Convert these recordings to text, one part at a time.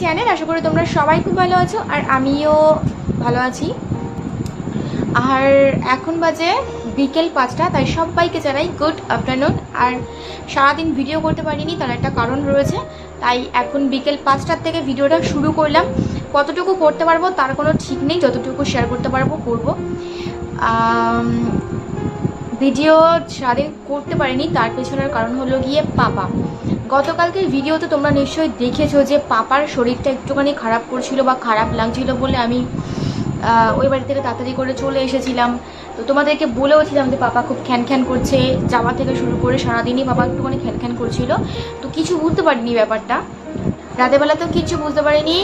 Channel আশা করি তোমরা সবাই খুব ভালো আছো আর আমিও ভালো আছি। আর এখন বাজে বিকেল পাঁচটা, তাই সবাইকে জানাই গুড আফটারনুন আর সারাদিন ভিডিও করতে পারিনি, তার একটা কারণ রয়েছে, তাই এখন বিকেল পাঁচটার থেকে ভিডিওটা শুরু করলাম। কতটুকু করতে পারব তার কোনো ঠিক নেই, যতটুকু শেয়ার করতে পারব, করব। ভিডিও সারাদিন করতে পারিনি, তার পেছনের কারণ হলো গিয়ে পাপা। গতকালকের ভিডিওতে তোমরা নিশ্চয়ই দেখেছ যে পাপার শরীরটা একটুখানি খারাপ করছিল বা খারাপ লাগছিল বলে আমি ওই বাড়ি থেকে তাড়াতাড়ি করে চলে এসেছিলাম। তো তোমাদেরকে বলেওছিলাম যে পাপা খুব খ্যান খ্যান করছে, যাওয়া থেকে শুরু করে সারাদিনই পাপা একটুখানি খ্যান খ্যান করছিল। তো কিছু বুঝতে পারিনি ব্যাপারটা। রাতেবেলা তো কিছু বুঝতে পারিনি।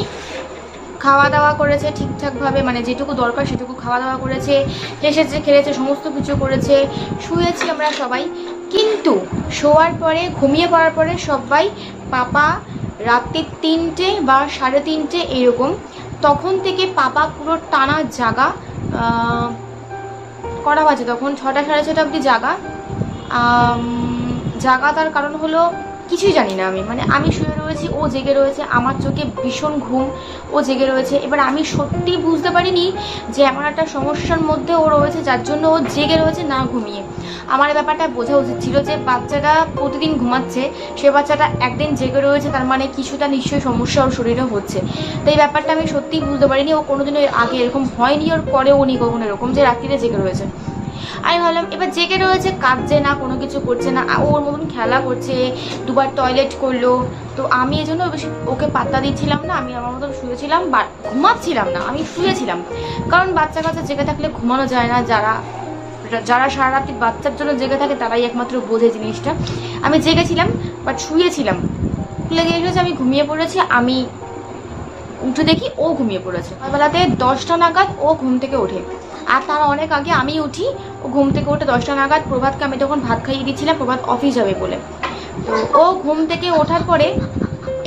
খাওয়া দাওয়া করেছে ঠিকঠাকভাবে মানে যেটুকু দরকার সেটুকু খাওয়া দাওয়া করেছে হেসেছে খেলেছে, সমস্ত কিছু করেছে। শুয়েছি আমরা সবাই। কিন্তু শোয়ার পরে, ঘুমিয়ে পড়ার পরে সবাই পাপা রাত্রি তিনটে বা সাড়ে তিনটে এরকম, তখন থেকে পাপা পুরো টানা জাগা করা বাজে তখন? ছটা, সাড়ে ছটা অবধি জাগা। জাগা তার কারণ হলো কিছুই জানি না আমি। মানে আমি শুয়ে রয়েছি, ও জেগে রয়েছে, আমার চোখে ভীষণ ঘুম, ও জেগে রয়েছে। এবার আমি সত্যি বুঝতে পারিনি যে এমন একটা সমস্যার মধ্যে ও রয়েছে যার জন্য ও জেগে রয়েছে না ঘুমিয়ে। আমার ব্যাপারটা বোঝা উচিত ছিল যে বাচ্চাটা প্রতিদিন ঘুমাচ্ছে, সে বাচ্চাটা একদিন জেগে রয়েছে, তার মানে কিছুটা নিশ্চয়ই সমস্যা ওর শরীরে হচ্ছে। তো এই ব্যাপারটা আমি সত্যিই বুঝতে পারিনি, ও কোনোদিনও আগে এরকম হয়নি, ওর পরেও নি কখনো এরকম যে রাত্রিরে জেগে রয়েছে। আমি ভাবলাম, এবার জেগে রয়েছে, কাঁদছে না, কোনো কিছু করছে না ওর মতন খেলা করছে, দুবার টয়লেট করল। তো আমি এই জন্য বেশি ওকে পাত্তা দিচ্ছিলাম না, আমি আমার মতন শুয়েছিলাম, বা ঘুমাচ্ছিলাম না, আমি শুয়েছিলাম। কারণ বাচ্চা কাচ্চা জেগে থাকলে ঘুমানো যায় না, যারা যারা সারা রাত্রি বাচ্চার জন্য জেগে থাকে, তারাই একমাত্র বোঝে জিনিসটা। আমি জেগেছিলাম বাট শুয়েছিলাম। লেগে এসেছে, আমি ঘুমিয়ে পড়েছি, আমি উঠে দেখি ও ঘুমিয়ে পড়েছে। সকালবেলাতে দশটা নাগাদ ও ঘুম থেকে ওঠে। আর তার অনেক আগে আমি উঠি, ও ঘুম থেকে উঠে দশটা নাগাদ প্রভাতকে আমি তখন ভাত খাইয়ে দিচ্ছিলাম, প্রভাত অফিস যাবে বলে। তো ও ঘুম থেকে ওঠার পরে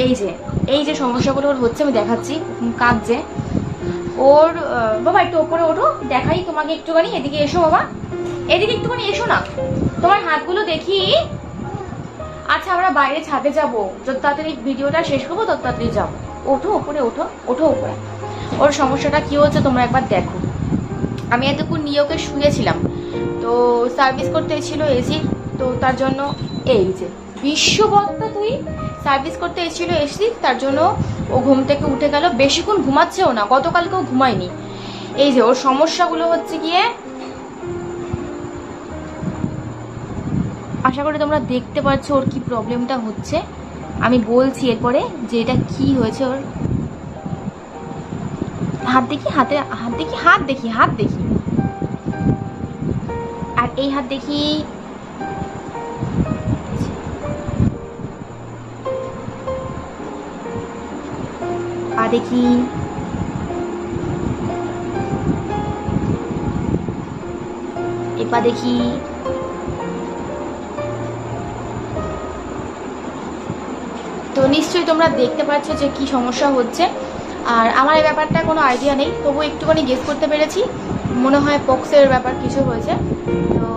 এই যে এই যে সমস্যাগুলো ওর হচ্ছে, আমি দেখাচ্ছি কাঁদছে। ওর বাবা একটু ওপরে ওঠো, দেখাই তোমাকে একটুখানি, এদিকে এসো বাবা। এদিকে একটুখানি এসো না, তোমার হাতগুলো দেখি। আচ্ছা আমরা বাইরে ছাদে যাব, যত তাড়াতাড়ি ভিডিওটা শেষ করব তত তাড়াতাড়ি যাব। ওঠো, ওপরে ওঠো ওঠো ওপরে। ওর সমস্যাটা কি হচ্ছে, তোমরা একবার দেখো। আমি এতক্ষণ নিয়ে ওকে শুয়েছিলাম। তো সার্ভিস করতে এসেছিল এসি তো তার জন্য এই যে, বিশ্ববক্তা তুই? সার্ভিস করতে এসেছিল এসি তার জন্য ও ঘুম থেকে উঠে গেল। বেশিক্ষণ ঘুমাচ্ছেও না, গতকালকেও ঘুমায়নি। এই যে, ওর সমস্যাগুলো হচ্ছে গিয়ে, আশা করি তোমরা দেখতে পাচ্ছ ওর কি প্রবলেমটা হচ্ছে। আমি বলছি এরপরে যে এটা কি হয়েছে ওর। হাত দেখি, হাতে, হাত দেখি হাত দেখি হাত দেখি। আর এই হাত দেখি। পা দেখি। এ পা দেখি। তো নিশ্চয়ই তোমরা দেখতে পাচ্ছ যে কি সমস্যা হচ্ছে। আর আমার এই ব্যাপারটা কোনো আইডিয়া নেই, তবু একটুখানি গেস করতে পেরেছি। মনে হয় পক্সের ব্যাপার কিছু হয়েছে। তো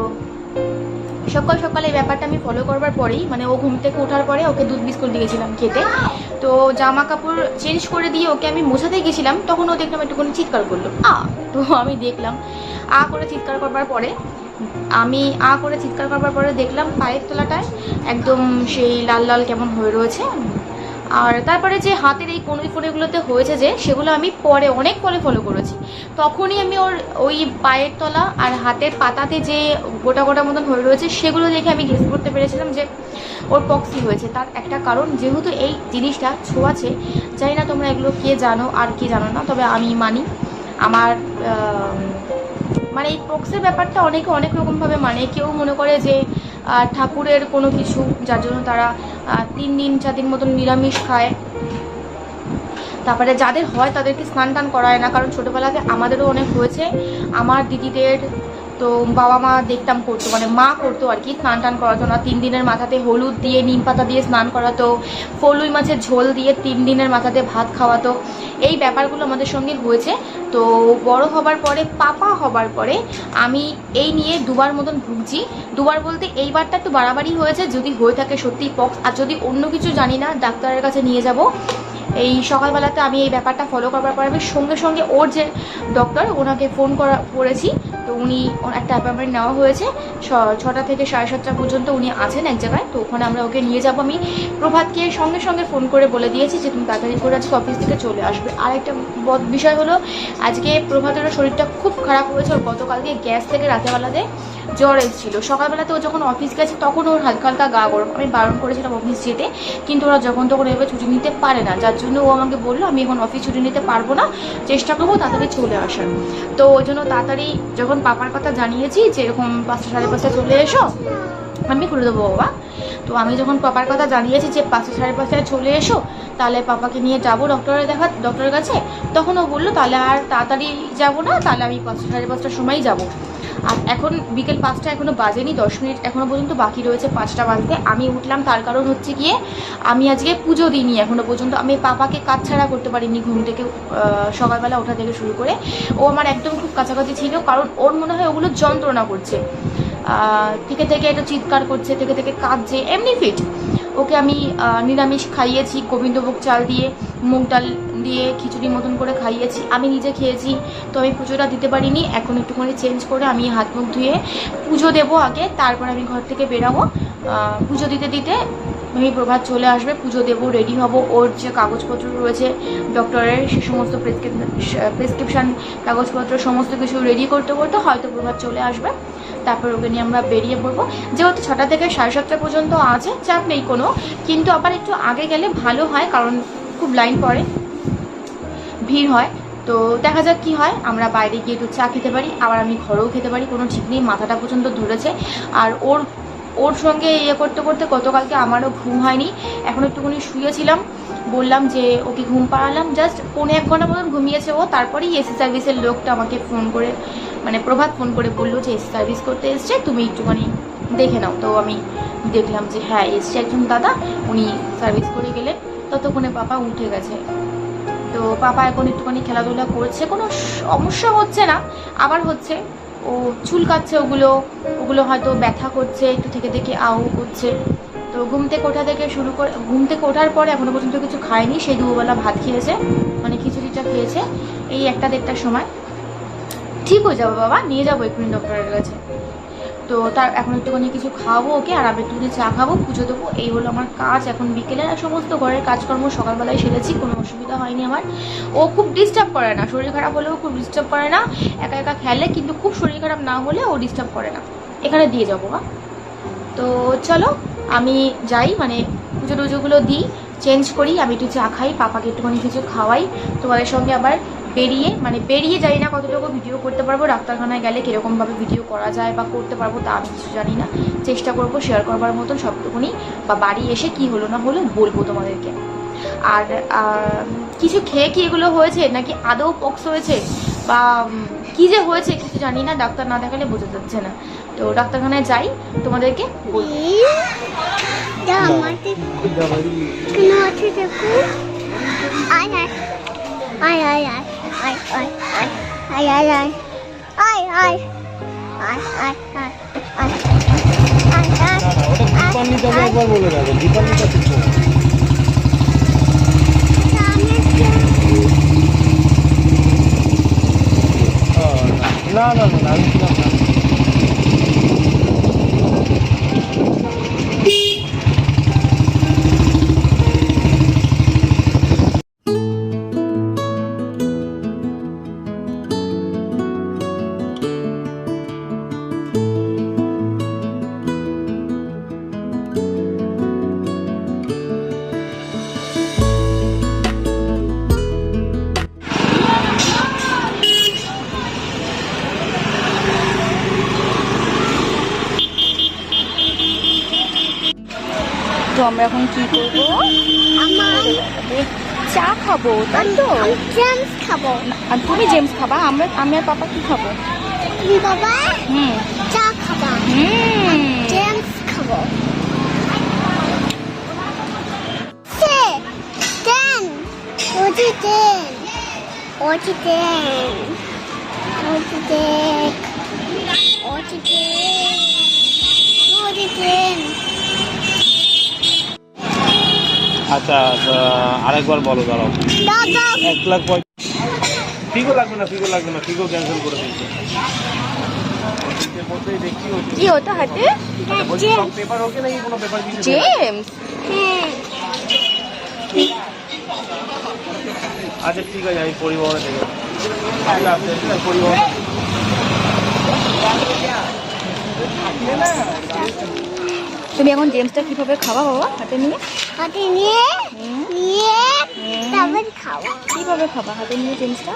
সকাল সকালে এই ব্যাপারটা আমি ফলো করবার পরেই মানে ও ঘুম থেকে ওঠার পরে ওকে দুধ বিস্কুট দিয়েছিলাম খেতে। তো জামা কাপড় চেঞ্জ করে দিয়ে ওকে আমি মোছাতে গেছিলাম, তখন ও দেখলাম একটুখানি চিৎকার করল। আ! তো আমি দেখলাম, আ করে চিৎকার করবার পরে, আমি আ করে চিৎকার করবার পরে দেখলাম পায়ের তলাটায় একদম সেই লাল লাল কেমন হয়ে রয়েছে। আর তারপরে যে হাতের এই কনুই ফোনেগুলোতে হয়েছে যে, সেগুলো আমি পরে অনেক পরে ফলো করেছি। তখনই আমি ওর ওই পায়ের তলা আর হাতের পাতাতে যে গোটা গোটা মতন হয়ে রয়েছে, সেগুলো দেখে আমি গেস করতে পেরেছিলাম যে ওর পক্সি হয়েছে। তার একটা কারণ, যেহেতু এই জিনিসটা ছোঁয়াছে, জানি না তোমরা এগুলো কে জানো আর কে জানো না, তবে আমি মানি। আমার মানে এই পক্সের ব্যাপারটা অনেকে অনেক রকমভাবে মানে কেউ মনে করে যে ঠাকুরের কোনো কিছু, যার জন্য তারা তিন দিন, চার দিন মতন নিরামিষ খায়। তারপরে যাদের হয় তাদেরকে স্নান টান করায় না, কারণ ছোটোবেলাতে আমাদেরও অনেক হয়েছে। আমার দিদিদের তো বাবা মা দেখতাম করতো মানে মা করতো আর কি, স্নান টান করাতো না। তিন দিনের মাথাতে হলুদ দিয়ে, নিম পাতা দিয়ে স্নান করাতো, ফলুই মাছের ঝোল দিয়ে তিন দিনের মাথাতে ভাত খাওয়াতো। এই ব্যাপারগুলো আমাদের সঙ্গে হয়েছে। তো বড় হবার পরে, পাপা হবার পরে আমি এই নিয়ে দুবার মতন ভুগছি। দুবার বলতে এইবারটা একটু বাড়াবাড়ি হয়েছে, যদি হয়ে থাকে সত্যি পক্স। আর যদি অন্য কিছু জানি না, ডাক্তারের কাছে নিয়ে যাব। এই সকালবেলাতে আমি এই ব্যাপারটা ফলো করবার পর আমি সঙ্গে সঙ্গে ওর যে ডক্টর ওনাকে ফোন করা, করেছি। তো উনি একটা অ্যাপয়েন্টমেন্ট নেওয়া হয়েছে। ছটা থেকে সাড়ে সাতটা পর্যন্ত উনি আছেন এক জায়গায়। তো ওখানে আমরা ওকে নিয়ে যাব। আমি প্রভাতকে সঙ্গে সঙ্গে ফোন করে বলে দিয়েছি যে, তুমি তাড়াতাড়ি করে আজকে অফিস থেকে চলে আসবে। আর একটা বিষয় হলো, আজকে প্রভাতের শরীরটা খুব খারাপ হয়েছে। ওর গতকালকে গ্যাস থেকে রাতেবেলাতে জ্বর এসেছিল। সকালবেলাতে ও যখন অফিস গেছে, তখন ওর হালকা হালকা গা গরম। আমি বারণ করেছিলাম অফিস যেতে, কিন্তু ওরা যখন তখন এভাবে ছুটি নিতে পারে না। যার জন্য ও আমাকে বলল, আমি এখন অফিস ছুটি নিতে পারব না। চেষ্টা করব তাড়াতাড়ি চলে আসার। তো ওই জন্য তাড়াতাড়ি যখন পাপার কথা জানিয়েছি যে এরকম পাঁচটা সাড়ে পাঁচটা চলে এসো। আমি খুলে দেবো বাবা। তো আমি যখন পাপার কথা জানিয়েছি যে পাঁচটা সাড়ে পাঁচটায় চলে এসো, তাহলে পাপাকে নিয়ে যাব ডক্টরের দেখা ডক্টরের কাছে। তখন ও বলল, তাহলে আর তাড়াতাড়ি যাব না, তাহলে আমি পাঁচটা সাড়ে পাঁচটার সময়ই যাব। আর এখন বিকেল পাঁচটা এখনও বাজেনি, দশ মিনিট এখনও পর্যন্ত বাকি রয়েছে পাঁচটা বাজতে। আমি উঠলাম, তার কারণ হচ্ছে গিয়ে আমি আজকে পুজো দিইনি এখনও পর্যন্ত। আমি পাপাকে কাজ ছাড়া করতে পারিনি ঘুম থেকে সকালবেলা ওঠা থেকে শুরু করে। ও আমার একদম খুব কাছাকাছি ছিল, কারণ ওর মনে হয় ওগুলো যন্ত্রণা করছে। থেকে থেকে একটু চিৎকার করছে, থেকে থেকে কাঁদছে, এমনি ফিট ওকে আমি নিরামিষ খাইয়েছি, গোবিন্দভোগ চাল দিয়ে, মুগ ডাল দিয়ে খিচুড়ি মতন করে খাইয়েছি। আমি নিজে খেয়েছি, তো আমি পুজোটা দিতে পারিনি। এখন একটুখানি চেঞ্জ করে আমি হাত মুখ ধুয়ে পুজো দেবো আগে, তারপর আমি ঘর থেকে বেরাবো। পুজো দিতে দিতে আমি প্রভাত চলে আসবে, পুজো দেবো রেডি হব। ওর যে কাগজপত্র রয়েছে ডক্টরের সে সমস্ত প্রেসক্রিপশান কাগজপত্র, সমস্ত কিছু রেডি করতে করতে হয়তো প্রভাত চলে আসবে। তারপর ওকে নিয়ে আমরা বেরিয়ে পড়ব। যেহেতু ছটা থেকে সাড়ে সাতটা পর্যন্ত আছে, চাপ নেই কোনো। কিন্তু আবার একটু আগে গেলে ভালো হয়, কারণ খুব লাইন পড়ে। ভিড় হয়। তো দেখা যাক কি হয়। আমরা বাইরে গিয়ে একটু চা খেতে পারি। আবার আমি ঘরেও খেতে পারি। কোনো ঠিক নেই। মাথাটা পর্যন্ত ধরেছে। আর ওর ওর সঙ্গে ইয়ে করতে করতে গতকালকে আমারও ঘুম হয়নি। এখন একটুখানি শুয়েছিলাম। বললাম যে, ওকে ঘুম পাড়ালাম জাস্ট পৌনে এক ঘণ্টা মতন ঘুমিয়েছে ও। তারপরেই এসি সার্ভিসের লোকটা আমাকে ফোন করে মানে প্রভাত ফোন করে বলল যে এসি সার্ভিস করতে এসছে। তুমি একটুখানি দেখে নাও। তো আমি দেখলাম যে হ্যাঁ এসছে একজন দাদা। উনি সার্ভিস করে গেলেন। ততক্ষণে পাপা উঠে গেছে। তো পাপা এখন একটুখানি খেলাধুলা করছে। কোনো সমস্যা হচ্ছে না, আবার হচ্ছে। ও চুলকাচ্ছে ওগুলো ওগুলো হয়তো ব্যথা করছে, একটু থেকে থেকে আউ করছে। তো ঘুম থেকে ওঠা থেকে শুরু করে, ঘুম থেকে ওঠার পরে এখনও পর্যন্ত কিছু খায়নি। সেই দুবেলা ভাত খেয়েছে মানে খিচুড়িটা খেয়েছে। এই একটা দেড়টার সময়। ঠিক হয়ে যাব বাবা, নিয়ে যাব এক্ষুনি ডক্টরের কাছে। তো তার এখন একটুখানি কিছু খাওয়াবো ওকে, আর আমি একটুখানি চা খাব, পুজো দেবো, এই হলো আমার কাজ এখন বিকেলে, আর সমস্ত ঘরের কাজকর্ম সকালবেলায় সেরেছি, কোনো অসুবিধা হয়নি আমার। ও খুব ডিস্টার্ব করে না, শরীর খারাপ হলেও খুব ডিস্টার্ব করে না, একা একা খেলে, কিন্তু খুব শরীর খারাপ না হলে ও ডিস্টার্ব করে না। এখানে দিয়ে যাব বা তো চলো, আমি যাই মানে পুজো টুজোগুলো দিই চেঞ্জ করি, আমি একটু চা খাই, পাপাকে একটুখানি কিছু খাওয়াই, তোমাদের সঙ্গে আবার বেরিয়ে মানে বেরিয়ে যাই না কতটুকু ভিডিও করতে পারব ডাক্তারখানায় গেলে কীরকমভাবে ভিডিও করা যায় বা করতে পারব তা আমি কিছু জানি না। চেষ্টা করব শেয়ার করবার মতন সবটুকুনি বা বাড়ি এসে কি হলো না হলো বলব তোমাদেরকে। আর কিছু খেয়ে কি এগুলো হয়েছে নাকি আদৌ পক্স হয়েছে বা কি যে হয়েছে কিছু জানি না ডাক্তার না দেখালে বোঝা যাচ্ছে না। তো ডাক্তারখানায় যাই তোমাদেরকে বলব। আয়। আয় আয় আয়। ôi ôi ôi ôi ôi ôi ôi Dipanwita একবার বলে দেবো দীপান্বিতা না না না আমি ছিলাম না আমরা এখন কি করব? চা খাব তাই তো? জেমস খাব। আর তুমি জেমস খাবা আমরা আমি আর পাপা কি খাব? তুমি বাবা হুম। চা খাবা। হুম। জেমস খাব। সে টেন। ওটি টেন। ওটি টেন। ওটি টেন ওটি টেন। ওটি টেন। আচ্ছা আচ্ছা, আরেকবার বলো দাঁড়াও। এক লাখ পঁয়ত্রিশ। ফিগো লাগবে না ফিগো লাগবে না ফিগো ক্যান্সেল করে ওই কি ওটা হাতে? পেপার ওকে নাকি কোনো পেপার জেমস আচ্ছা ঠিক আছে আমি পরিবহনে আছে, পরিবহনে তুমি এখন জেমসটা কীভাবে খাওয়া বাবা? হাতে নিয়ে? হাতে নিয়ে নিয়ে তারপর খাওয়া। কীভাবে খাওয়া হাতে নিয়ে জেমসটা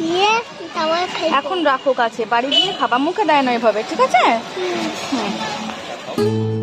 নিয়ে তারপর এখন রাখো কাছে। বাড়ি গিয়ে খাবার মুখে দেয় না এভাবে ঠিক আছে? হুম।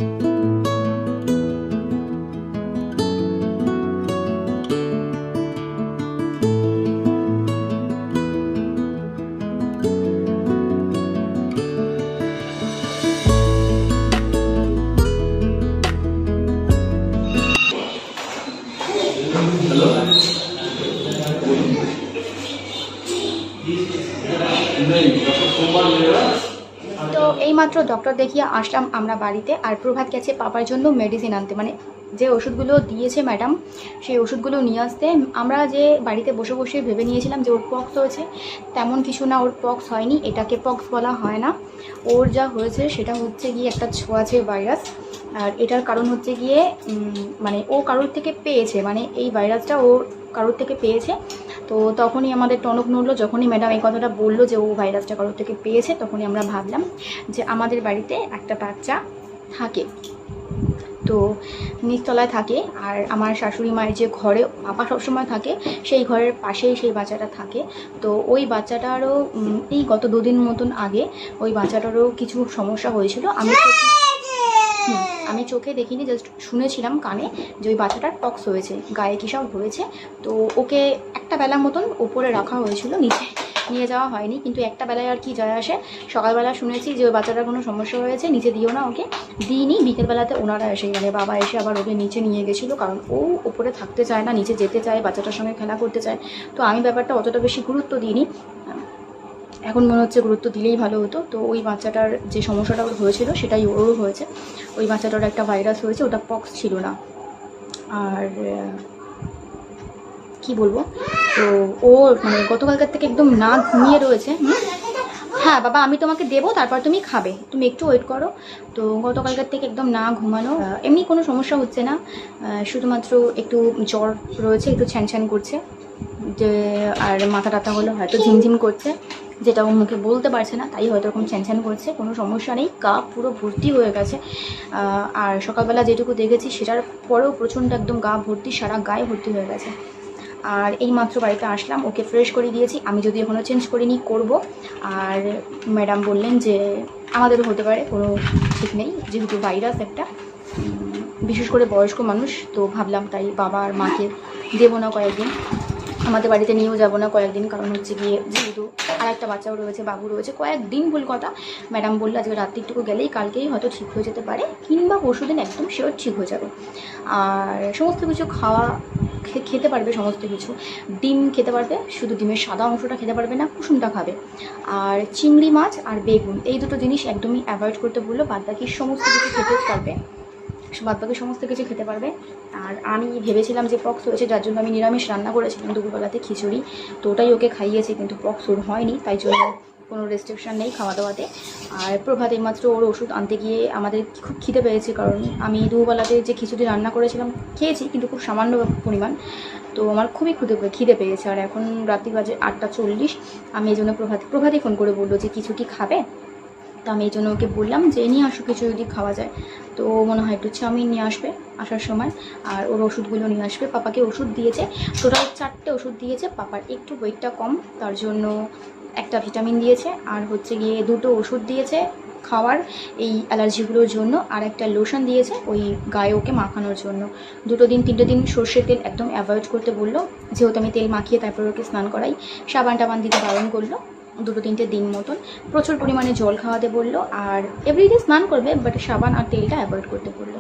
তো এইমাত্র ডক্টর দেখিয়ে আসলাম আমরা বাড়িতে, আর প্রভাত গেছে পাপার জন্য মেডিসিন আনতে। মানে যে ওষুধগুলো দিয়েছে ম্যাডাম সেই ওষুধগুলো নিয়ে আসতে। আমরা যে বাড়িতে বসে বসে ভেবে নিয়েছিলাম যে ওর পক্স হয়েছে, তেমন কিছু না, ওর পক্স হয়নি। এটাকে পক্স বলা হয় না। ওর যা হয়েছে, সেটা হচ্ছে গিয়ে একটা ছোঁয়াছে ভাইরাস আর এটার কারণ হচ্ছে গিয়ে মানে ও কারোর থেকে পেয়েছে। মানে এই ভাইরাসটা ও কারোর থেকে পেয়েছে। তো তখনই আমাদের টনক নড়লো যখনই ম্যাডাম এই কথাটা বলল যে ও ভাইরাসটা কারোর থেকে পেয়েছে তখনই আমরা ভাবলাম যে আমাদের বাড়িতে একটা বাচ্চা থাকে। তো নিচতলায় থাকে আর আমার শাশুড়ি মায়ের যে ঘরে পাপা সবসময় থাকে সেই ঘরের পাশেই সেই বাচ্চাটা থাকে। তো ওই বাচ্চাটারও এই গত দুদিন মতন আগে ওই বাচ্চাটারও কিছু সমস্যা হয়েছিল। আমি হুম, আমি চোখে দেখিনি জাস্ট শুনেছিলাম কানে যে ওই বাচ্চাটার টক্স হয়েছে, গায়ে কী সব হয়েছে। তো ওকে একটা বেলার মতন ওপরে রাখা হয়েছিল, নিচে নিয়ে যাওয়া হয়নি, কিন্তু একটা বেলায় আর কি যায় আসে। সকালবেলা শুনেছি যে ওই বাচ্চাটার কোনো সমস্যা হয়েছে, নিচে দিও না ওকে। দিইনি, বিকেলবেলাতে ওনারা এসে মানে বাবা এসে আবার ওকে নিচে নিয়ে গেছিল, কারণ ও ওপরে থাকতে চায় না, নিচে যেতে চায়, বাচ্চাটার সঙ্গে খেলা করতে চায়। তো আমি ব্যাপারটা অতটা বেশি গুরুত্ব দিইনি। এখন মনে হচ্ছে গুরুত্ব দিলেই ভালো হতো। তো ওই বাচ্চাটার যে সমস্যাটা হয়েছিল, সেটাই ওরও হয়েছে। ওই বাচ্চাটার একটা ভাইরাস হয়েছে, ওটা পক্স ছিল না। আর কি বলব? তো ও মানে গতকালকার থেকে একদম না ঘুমিয়ে রয়েছে হ্যাঁ বাবা, আমি তোমাকে দেবো, তারপর তুমি খাবে। তুমি একটু ওয়েট করো। তো গতকালকার থেকে একদম না ঘুমানো এমনি কোনো সমস্যা হচ্ছে না। শুধুমাত্র একটু জ্বর রয়েছে, একটু ছ্যান করছে। যে, আর মাথা টাথা হলো হয়তো ঝিমঝিম করছে। যেটা ও মুখে বলতে পারছে না, তাই হয়তো এরকম ছ্যান করছে, কোনো সমস্যা নেই, গা পুরো ভর্তি হয়ে গেছে। আর সকালবেলা যেটুকু দেখেছি, সেটার পরেও প্রচণ্ড একদম গা ভর্তি, সারা গায়ে ভর্তি হয়ে গেছে। আর এই মাত্র বাড়িতে আসলাম, ওকে ফ্রেশ করে দিয়েছি, আমি যদি এখনও চেঞ্জ করিনি, করব। আর ম্যাডাম বললেন যে, আমাদেরও হতে পারে, কোনো ঠিক নেই, যেহেতু ভাইরাস একটা। বিশেষ করে বয়স্ক মানুষ, তো ভাবলাম তাই বাবা আর মাকে দেবো না কয়েকদিন। আমাদের বাড়িতে নিয়েও যাব না কয়েকদিন, কারণ হচ্ছে গিয়ে যেহেতু আর একটা বাচ্চাও রয়েছে, বাবু রয়েছে, কয়েকদিন ভুল কথা। ম্যাডাম বলল আজকে রাত্রিটুকু গেলেই কালকেই হয়তো ঠিক হয়ে যেতে পারে, কিংবা পরশু দিন একদম শিওর ঠিক হয়ে যাবে। আর সমস্ত কিছু খাওয়া খেতে পারবে সমস্ত কিছু। ডিম খেতে পারবে, শুধু ডিমের সাদা অংশটা খেতে পারবে না, কুসুমটা খাবে। আর চিংড়ি মাছ আর বেগুন, এই দুটো জিনিস একদমই অ্যাভয়েড করতে বলল বাদ বাকি সমস্ত কিছু খেতে পারবে। বাদ বাকি সমস্ত কিছু খেতে পারবে। আর আমি ভেবেছিলাম যে পক্স হয়েছে যার জন্য আমি নিরামিষ রান্না করেছিলাম দুপুরবেলাতে খিচুড়ি। তো ওটাই ওকে খাইয়েছি, কিন্তু পক্স ওর হয়নি, তাই জন্য কোনো রেস্ট্রিকশন নেই খাওয়া দাওয়াতে আর প্রভাত এইমাত্র ওর ওষুধ আনতে গিয়ে আমাদের খুব খিদে পেয়েছে, কারণ আমি দুবেলাতে যে খিচুড়ি রান্না করেছিলাম, খেয়েছি, কিন্তু খুব সামান্য পরিমাণ। তো আমার খুবই খুদে খিদে পেয়েছে। আর এখন রাত্রি বাজে আটটা চল্লিশ। আমি এই জন্য প্রভাত, প্রভাতই ফোন করে বলল যে, কিছু কি খাবে? তো আমি এই জন্য ওকে বললাম যে, নিয়ে আসো, কিছু যদি খাওয়া যায়। তো মনে হয় একটু চাউমিন নিয়ে আসবে আসার সময়। আর ওর ওষুধগুলো নিয়ে আসবে। পাপাকে ওষুধ দিয়েছে। টোটাল চারটে ওষুধ দিয়েছে। পাপার একটু ওয়েটটা কম, তার জন্য একটা ভিটামিন দিয়েছে। আর হচ্ছে গিয়ে দুটো ওষুধ দিয়েছে খাওয়ার এই অ্যালার্জিগুলোর জন্য। আর একটা লোশন দিয়েছে ওই গায়ে ওকে মাখানোর জন্য। দুটো দিন, তিনটে দিন সর্ষের তেল একদম অ্যাভয়েড করতে বলল। যেহেতু আমি তেল মাখিয়ে তারপর ওকে স্নান করাই সাবান টাবান দিতে বারণ করল। দুটো তিনটে দিন মতন প্রচুর পরিমাণে জল খাওয়াতে বলল আর এভরিডে স্নান করবে বাট সাবান আর তেলটা অ্যাভয়েড করতে বলল।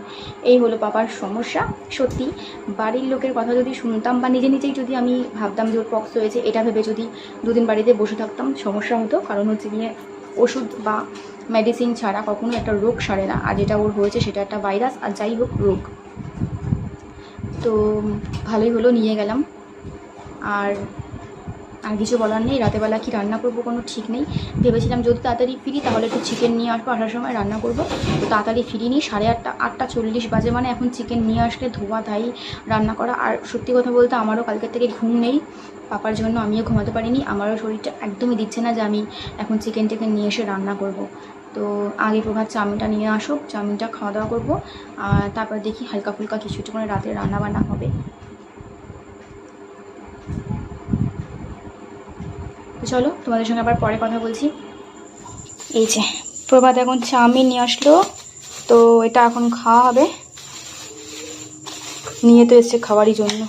এই হলো পাপার সমস্যা। সত্যি, বাড়ির লোকের কথা যদি শুনতাম বা নিজে নিজেই যদি আমি ভাবতাম যে ওর পক্স হয়েছে, এটা ভেবে যদি দুদিন বাড়িতে বসে থাকতাম, সমস্যা হতো। কারণ হচ্ছে গিয়ে ওষুধ বা মেডিসিন ছাড়া কখনো একটা রোগ সারে না। আর যেটা ওর হয়েছে, সেটা একটা ভাইরাস আর যাই হোক, রোগ। তো ভালোই হলো, নিয়ে গেলাম। আর আর কিছু বলার নেই, রাতেবেলা কি রান্না করব কোনো ঠিক নেই। ভেবেছিলাম যদি তাড়াতাড়ি ফিরি তাহলে একটু চিকেন নিয়ে আসব, আসার সময় রান্না করব। তো তাড়াতাড়ি ফিরিনি, সাড়ে আটটা আটটা চল্লিশ বাজে মানে এখন চিকেন নিয়ে আসলে ধোয়া ধাই রান্না করা। আর সত্যি কথা বলতে আমারও কালকের থেকে ঘুম নেই, পাপার জন্য আমিও ঘুমাতে পারিনি, আমারও শরীরটা একদমই দিচ্ছে না যে আমি এখন চিকেন টিকেন নিয়ে এসে রান্না করব। তো আগে প্রভাত চাউমিনটা নিয়ে আসুক, চাউমিনটা খাওয়া দাওয়া করব, আর তারপর দেখি হালকা ফুলকা কিছুটা করে রাতে রান্না বান্না হবে। তো চলো, তোমাদের সঙ্গে আবার পরে কথা বলছি। এই যে, প্রভাত এখন চাউমিন নিয়ে আসলো, তো এটা এখন খাওয়া হবে। নিয়ে তো এসছে খাওয়ারই জন্য।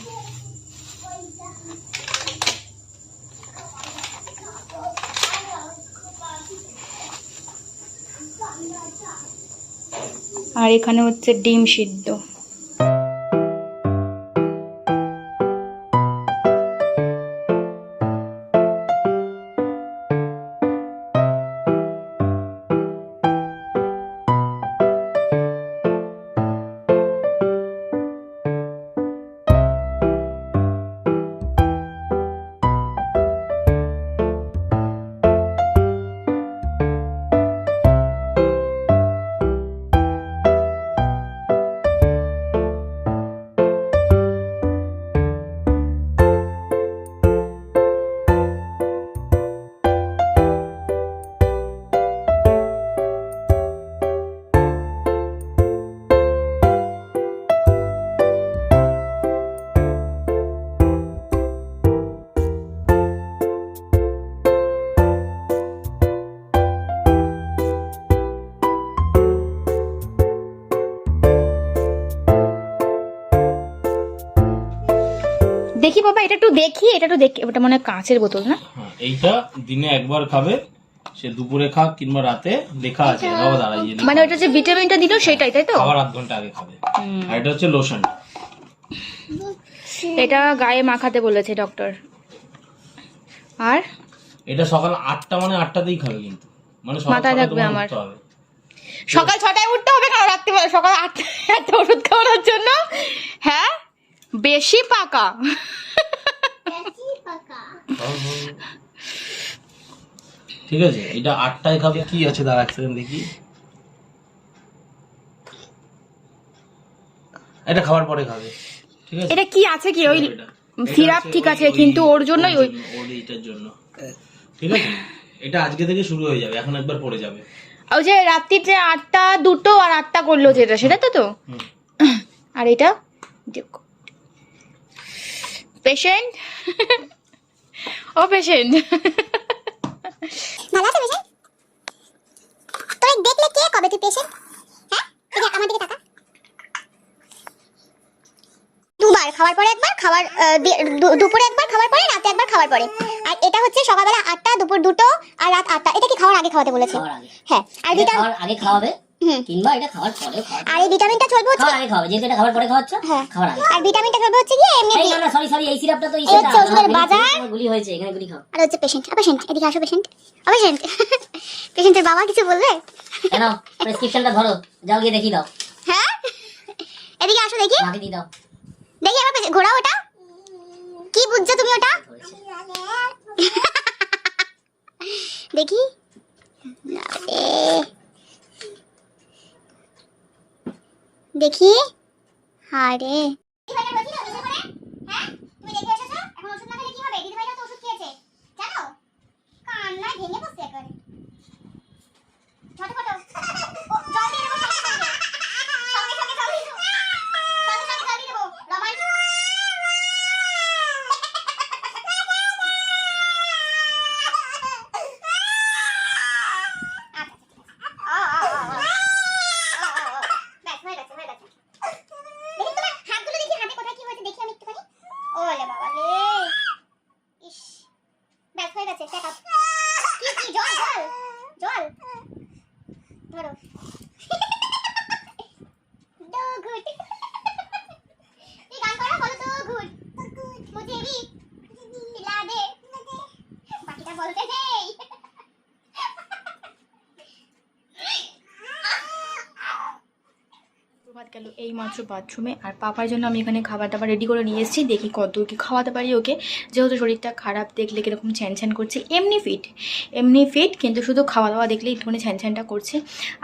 আর এখানে হচ্ছে ডিম সিদ্ধ। দেখি বাবা এটা একটু দেখি এটা একটু দেখি ওটা মনে কাঁচের বোতল না? হ্যাঁ, এইটা দিনে একবার খাবে সে দুপুরে খাক কিংবা রাতে লেখা আছে বাবা দাঁড়াই মানে ওটা যে ভিটামিনটা দিল সেটাই তাই তো? খাবার আধ ঘণ্টা আগে খাবে। আর এটা হচ্ছে লোশন। এটা গায়ে মাখাতে বলেছে ডক্টর। আর? এটা সকাল আটটা মানে আটটাতেই খাবে কিন্তু। মানে মাথায় ছটায় থাকবে আমার। সকাল ছটায় উঠতে হবে কারণ রাত্রিবেলা সকাল আটটা একটা ওষুধ খাওয়ানোর জন্য। হ্যাঁ? বেশি পাকা। ঠিক আছে এটা আটটায় খাবে। কি আছে? দাঁড়া এক সেকেন্ড দেখি। এটা খাওয়ার পরে খাবে। ঠিক আছে? এটা কি আছে কি? ওই সিরাপ ঠিক আছে কিন্তু ওর জন্যই ওই জন্য, ওর এইটার জন্য। ঠিক আছে? এটা আজকে থেকে শুরু হয়ে যাবে এখন একবার পড়ে যাবে। ওই যে রাত্রির যে আটটা দুটো আর আটটা করল যেটা সেটা তো তো? আর এটা? পেশেন্ট ও পেশেন্ট ভালো আছে পেশেন্ট তোর দেখলে কে কবে তুই পেশেন্ট হ্যাঁ? দেখ আমার দিকে তাকা। দুবার খাওয়ার পরে একবার খাওয়ার আহ, দি- দু- দুপুরে একবার খাওয়ার পরে রাতে একবার খাওয়ার পরে। আর এটা হচ্ছে সকালবেলা আটটা দুপুর দুটো আর রাত আটটা। এটা কি খাওয়ার আগে খাওয়াতে বলেছে? হ্যাঁ আর এটা আগে খাওয়াবে? কিংবা এটা খাওয়ার পরেও আর এই ভিটামিনটা চলবে হচ্ছে? আগে খাওয়াবে যেহেতু এটা খাওয়ার পরে খাওয়াচ্ছ হ্যাঁ। খাওয়ার আগে। আর ভিটামিনটা চলবে হচ্ছে গিয়ে এমনি এই না না সরি সরি এই সিরাপটা তো এই এই হচ্ছে ওষুধের বাজার। গুলি হয়েছে এখানে গুলি খাও। আর হচ্ছে পেশেন্ট পেশেন্ট এদিকে আসো পেশেন্ট পেশেন্ট পেশেন্টের বাবা কিছু বলবে? কেন? প্রেসক্রিপশনটা ধরো। যাও গিয়ে দেখি দাও। হ্যাঁ? এদিকে আসো দেখি। মাকে দিয়ে দাও। দেখি আবার ওটা। কি বুঝছ তুমি ওটা? দেখি আরে। দেখি। আরে। মাত্র বাথরুমে। আর পাপার জন্য আমি এখানে খাবার দাবার রেডি করে নিয়ে এসেছি। দেখি কত কি খাওয়াতে পারি ওকে। যেহেতু শরীরটা খারাপ, দেখলে কীরকম ছ্যান করছে। এমনি ফিট এমনি ফিট কিন্তু শুধু খাওয়া দাওয়া দেখলে একটুখানি ছ্যান ছ্যানটা করছে।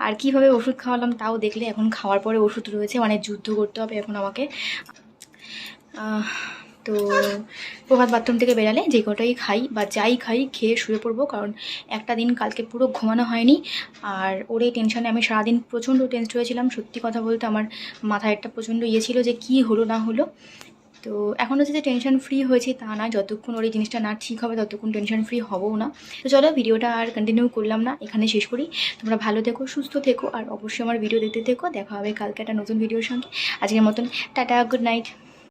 আর কীভাবে ওষুধ খাওয়ালাম তাও দেখলে এখন খাওয়ার পরে ওষুধ রয়েছে। মানে যুদ্ধ করতে হবে এখন আমাকে। তো প্রভাত বাথরুম থেকে বেরালে যে কটাই খাই বা যাই খাই খেয়ে শুয়ে পড়ব, কারণ একটা দিন কালকে পুরো ঘুমানো হয়নি। আর ওর এই টেনশনে আমি সারাদিন প্রচণ্ড টেনসড হয়েছিলাম সত্যি কথা বলতে আমার মাথায় একটা প্রচণ্ড ইয়ে ছিল যে কি হলো না হলো। তো এখন হচ্ছে যে টেনশন ফ্রি হয়েছে তা না, যতক্ষণ ওর এই জিনিসটা না ঠিক হবে ততক্ষণ টেনশন ফ্রি হবও না। তো চলো ভিডিওটা আর কন্টিনিউ করলাম না, এখানে শেষ করি। তোমরা ভালো থেকো, সুস্থ থেকো, আর অবশ্যই আমার ভিডিও দেখতে থেকো। দেখা হবে কালকে একটা নতুন ভিডিওর সঙ্গে। আজকের মতন, টাটা গুড নাইট